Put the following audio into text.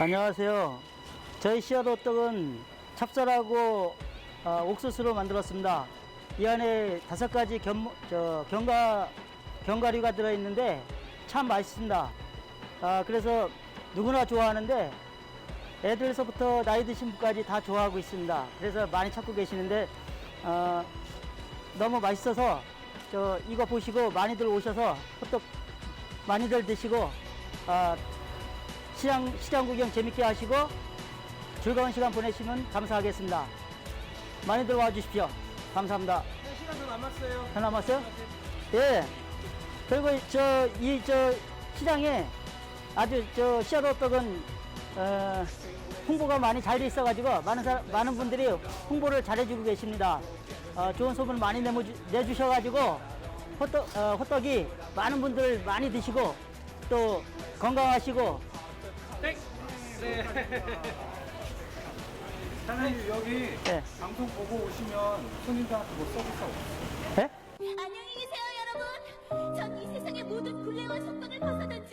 안녕하세요. 저희 씨앗 호떡은 찹쌀하고 어, 옥수수로 만들었습니다. 이 안에 다섯 가지 견, 저, 견과, 견과류가 들어있는데 참 맛있습니다. 아, 그래서 누구나 좋아하는데 애들서부터 나이 드신 분까지 다 좋아하고 있습니다. 그래서 많이 찾고 계시는데 어, 너무 맛있어서 저 이거 보시고 많이들 오셔서 호떡 많이들 드시고 아, 시장, 시장 구경 재밌게 하시고 즐거운 시간 보내시면 감사하겠습니다. 많이들 와주십시오. 감사합니다. 네, 시간 더 남았어요. 다 남았어요? 예. 그리고 저, 이, 저, 시장에 아주 저, 씨앗호떡은, 어, 홍보가 많이 잘 돼 있어가지고 많은 사, 많은 분들이 홍보를 잘 해주고 계십니다. 어, 좋은 소문 많이 내모, 내주셔가지고 호떡, 어, 호떡이 많은 분들 많이 드시고 또 건강하시고 땡! 네. 사장님, 여기 예. 방송 보고 오시면 손님들한테 뭐 서비스 없어요? 예?